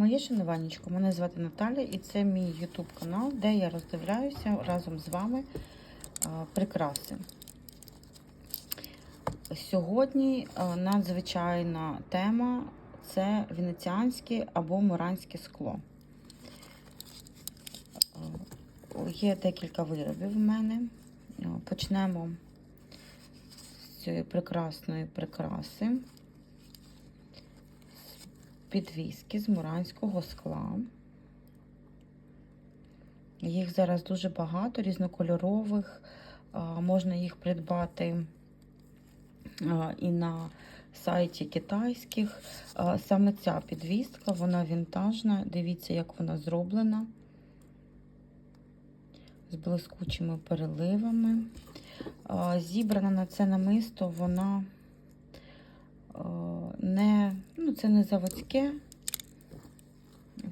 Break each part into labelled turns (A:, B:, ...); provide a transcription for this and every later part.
A: Моє шануванечко, мене звати Наталя і це мій YouTube канал, де я роздивляюся разом з вами прикраси. Сьогодні надзвичайна тема це венеціанське або муранське скло. Є декілька виробів в мене. Почнемо з цієї прекрасної прикраси підвіски з муранського скла. Їх зараз дуже багато, різнокольорових. Можна їх придбати і на сайті китайських. Саме ця підвіска, вона вінтажна. Дивіться, як вона зроблена. З блискучими переливами. Зібрана на це намисто, вона не, ну, це не заводське,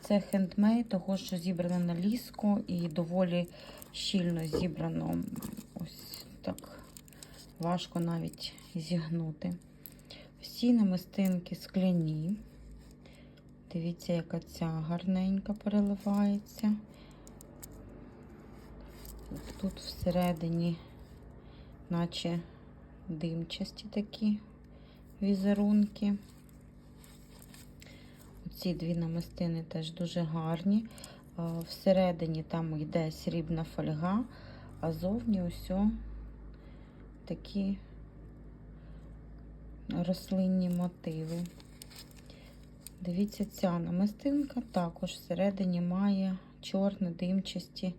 A: це хендмейд, того, що зібрано на ліску і доволі щільно зібрано. Ось так важко навіть зігнути. Всі намистинки скляні. Дивіться, яка ця гарненька переливається. Тут всередині, наче димчасті такі візерунки. Ці дві намистини теж дуже гарні. Всередині там йде срібна фольга, а зовні ось такі рослинні мотиви. Дивіться, ця намистинка також всередині має чорне димчасті,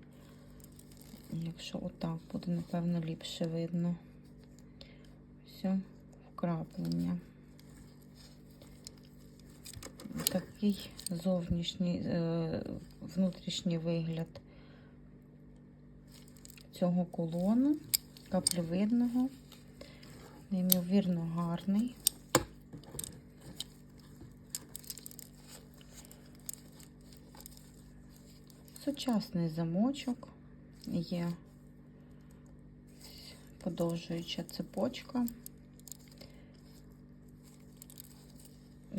A: якщо отак буде, напевно, ліпше видно. Все вкраплення. Такий зовнішній, е, внутрішній вигляд цього колону, каплевидного, неймовірно гарний. Сучасний замочок, є подовжуюча цепочка.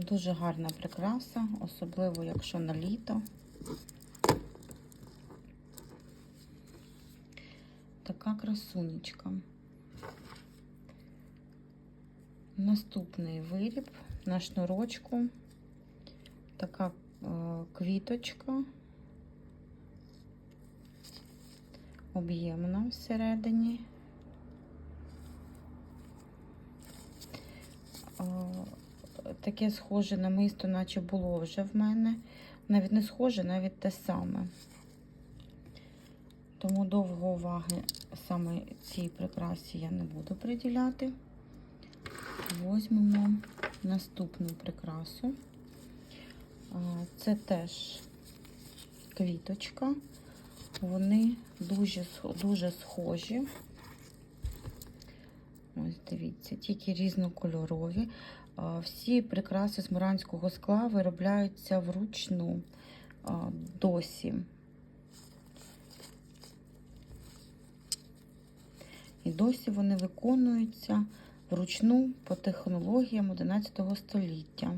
A: Дуже гарна прикраса, особливо якщо на літо. Така красунечка. Наступний виріб на шнурочку. Така е, квіточка, об'ємна всередині. Таке схоже на мисто, наче було вже в мене. Навіть не схоже, навіть те саме. Тому довго уваги саме цій прикрасі я не буду приділяти. Возьмемо наступну прикрасу. Це теж квіточка. Вони дуже, дуже схожі. Ось дивіться, тільки різнокольорові. Всі прикраси з муранського скла виробляються вручну досі. І досі вони виконуються вручну по технологіям 11 століття.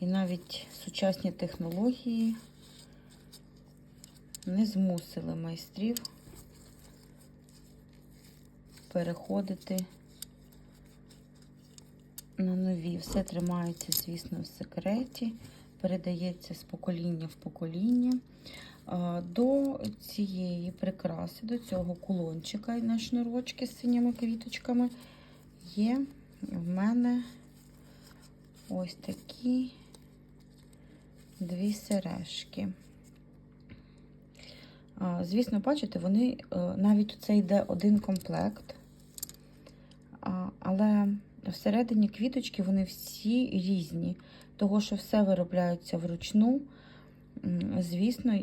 A: І навіть сучасні технології не змусили майстрів переходити на нові. Все тримається, звісно, в секреті, передається з покоління в покоління. До цієї прикраси, до цього кулончика на шнурочки з синіми квіточками є в мене ось такі дві сережки. Звісно, бачите, вони навіть це йде один комплект, але всередині квіточки вони всі різні, того, що все виробляється вручну. Звісно,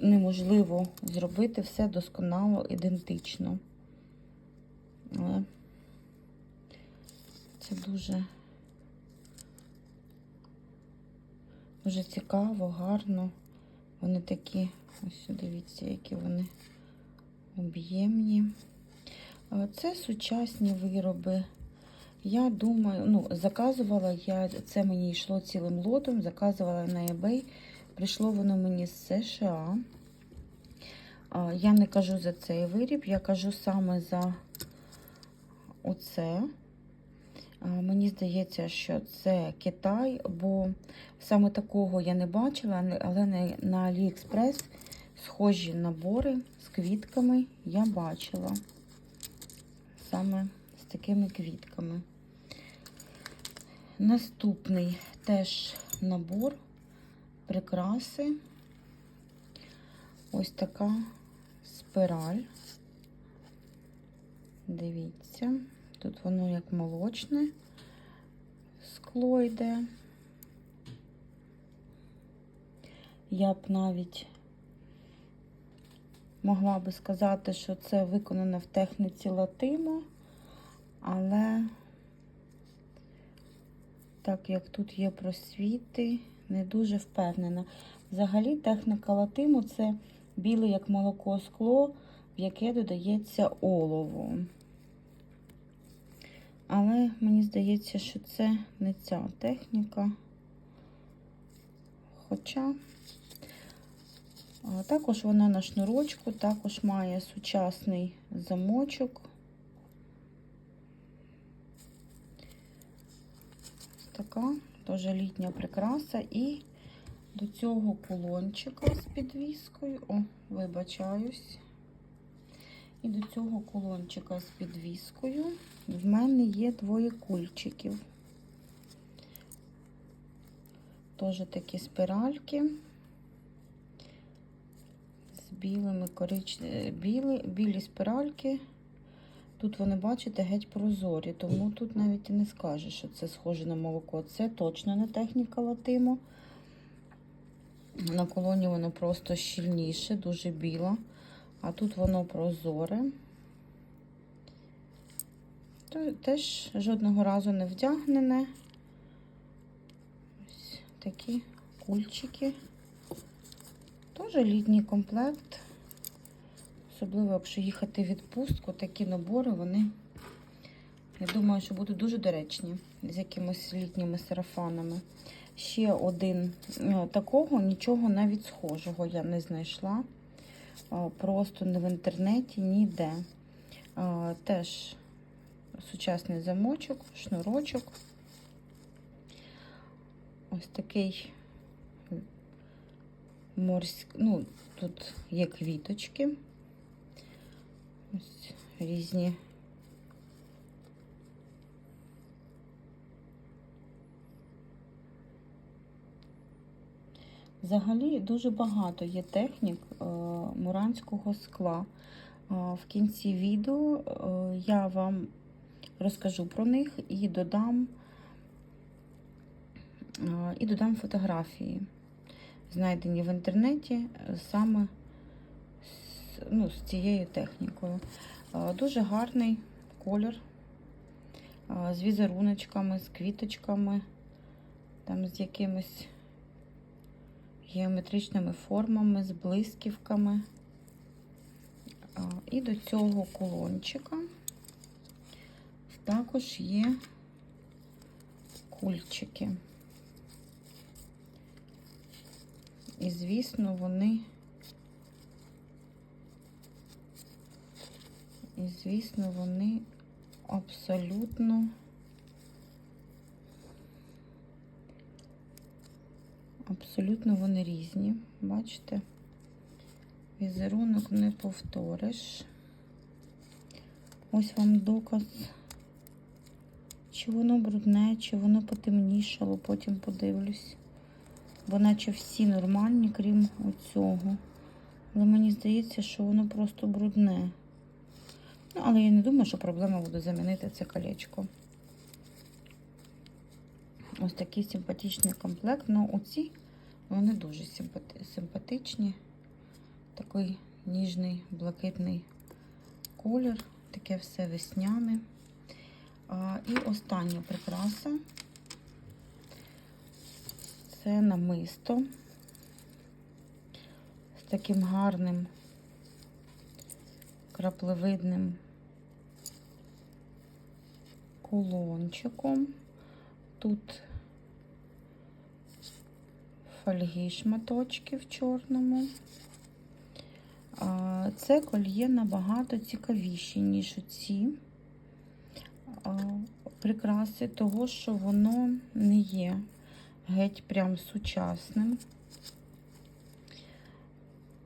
A: неможливо зробити все досконало ідентично. Але це дуже, дуже цікаво, гарно. Вони такі, ось дивіться, які вони об'ємні. Це сучасні вироби Я думаю, ну, заказувала я, це мені йшло цілим лотом, заказувала на eBay. Прийшло воно мені з США. Я не кажу за цей виріб, я кажу саме за оце. Мені здається, що це Китай, бо саме такого я не бачила, але- на AliExpress схожі набори з квітками я бачила. Саме з такими квітками. Наступний теж набор прикраси. Ось така спираль. Дивіться, тут воно як молочне скло йде. Я б навіть могла би сказати, що це виконано в техніці латимо, але так як тут є просвіти, не дуже впевнена. Взагалі, техніка латиму це біле як молоко скло, в яке додається олово. Але мені здається, що це не ця техніка. Хоча також вона на шнурочку, також має сучасний замочок. Ось така теж літня прикраса. І до цього кулончика з підвіскою. О, вибачаюсь. І до цього кулончика з підвіскою в мене є двоє кульчиків. Теж такі спиральки з білими коричневими білі, білі спиральки. Тут вони, бачите, геть прозорі, тому тут навіть і не скажеш, що це схоже на молоко. Це точно не техніка латимо. На колоні воно просто щільніше, дуже біло. А тут воно прозоре. Теж жодного разу не вдягнене. Ось такі кульчики. Теж літній комплект. Особливо, якщо їхати в відпустку, такі набори, вони, я думаю, що будуть дуже доречні з якимись літніми сарафанами. Ще один е, такого, нічого навіть схожого я не знайшла. Е, Просто не в інтернеті, ніде. Е, Теж сучасний замочок, шнурочок. Ось такий морський, ну, тут є квіточки. Ось різні. Взагалі дуже багато є технік е, муранського скла. Е, В кінці відео е, я вам розкажу про них і додам, і додам фотографії, знайдені в інтернеті саме ну, з цією технікою. Дуже гарний колір з візеруночками, з квіточками, там з якимись геометричними формами, з блисківками. І до цього кулончика також є кульчики. І, звісно, вони, і, звісно, вони абсолютно Абсолютно вони різні, бачите? Візерунок не повториш. Ось вам доказ, чи воно брудне, чи воно потемнішало, потім подивлюсь. Бо наче всі нормальні, крім оцього. Але мені здається, що воно просто брудне. Ну, але я не думаю, що проблема буде замінити це колечко. Ось такий симпатичний комплект. Ну, оці вони дуже симпатичні. Такий ніжний, блакитний колір, таке все весняне. А, і остання прикраса це намисто з таким гарним краплевидним кулончиком. Тут фольги шматочки в чорному. Це кольє набагато цікавіші, ніж ці прикраси, того, що воно не є геть прям сучасним.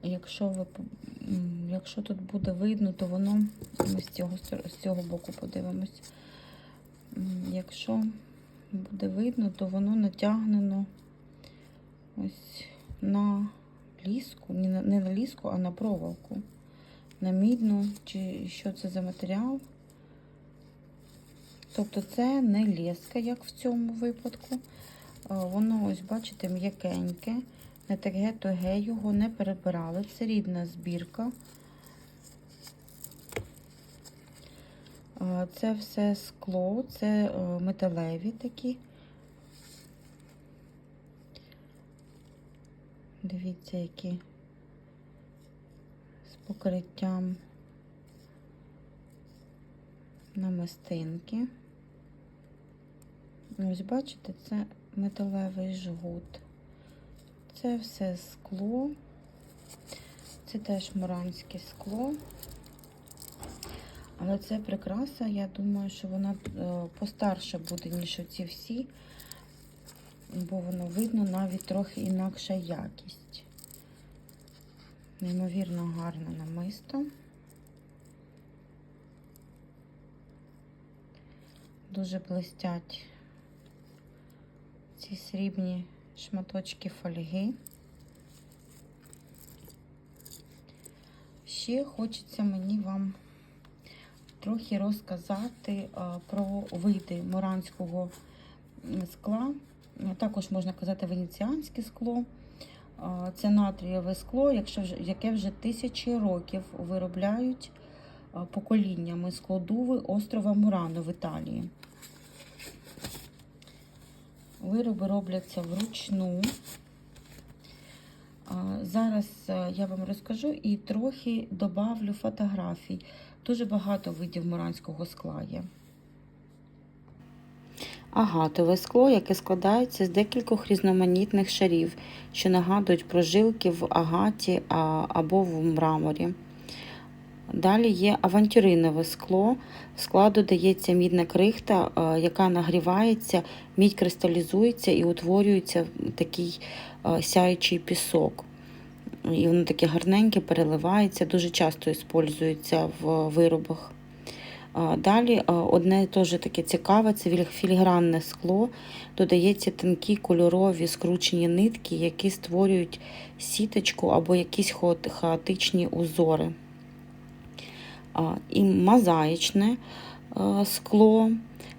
A: Якщо ви якщо тут буде видно, то воно ми з цього, з цього боку подивимось. Якщо буде видно, то воно натягнено ось на ліску, не на, ліску, а на проволоку. На мідну, чи що це за матеріал. Тобто це не леска, як в цьому випадку. Воно, ось, бачите, м'якеньке, не таке туге, його не перебирали. Це рідна збірка. Це все скло, це е, металеві такі. Дивіться, які з покриттям намистинки. Ось бачите, це металевий жгут. Це все скло. Це теж муранське скло. Але це прикраса, я думаю, що вона е, постарше буде, ніж оці всі, бо воно видно навіть трохи інакша якість. Неймовірно гарне намисто. Дуже блистять ці срібні шматочки фольги. Ще хочеться мені вам трохи розказати про види моранського скла. Також можна казати венеціанське скло. Це натрієве скло, яке вже тисячі років виробляють поколіннями складуви острова Мурано в Італії. Вироби робляться вручну. Зараз е, я вам розкажу і трохи добавлю фотографій. Дуже багато видів муранського скла є. Агатове скло, яке складається з декількох різноманітних шарів, що нагадують про жилки в агаті або в мраморі. Далі є авантюринове скло. В склад додається мідна крихта, е, яка нагрівається, мідь кристалізується і утворюється такий е, сяючий пісок. І воно таке гарненьке, переливається, дуже часто використовується в виробах. Е, Далі одне теж таке цікаве це філігранне скло. Додається тонкі кольорові скручені нитки, які створюють сіточку або якісь хаотичні узори. І мозаїчне е, скло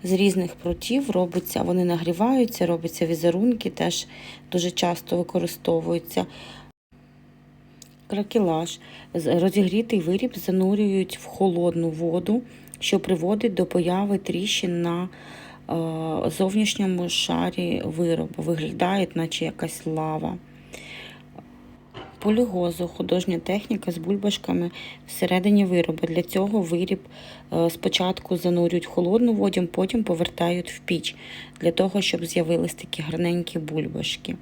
A: з різних прутів робиться, вони нагріваються, робляться візерунки, теж дуже часто використовуються. Кракелаж. Розігрітий виріб занурюють в холодну воду, що приводить до появи тріщин на е, зовнішньому шарі виробу. Виглядає, наче якась лава. Полігозу художня техніка з бульбашками всередині вироби. Для цього виріб е, спочатку занурюють в холодну воду, потім повертають в піч, для того, щоб з'явились такі гарненькі бульбашки.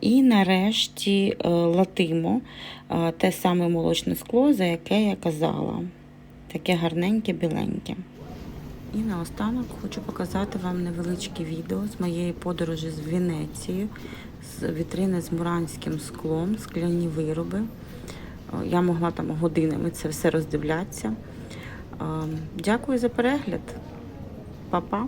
A: І нарешті е, латимо е, те саме молочне скло, за яке я казала. Таке гарненьке, біленьке. І наостанок хочу показати вам невеличке відео з моєї подорожі з Венецією, вітрини з муранським склом, скляні вироби. Я могла там годинами це все роздивлятися. Ем, Дякую за перегляд. Па-па!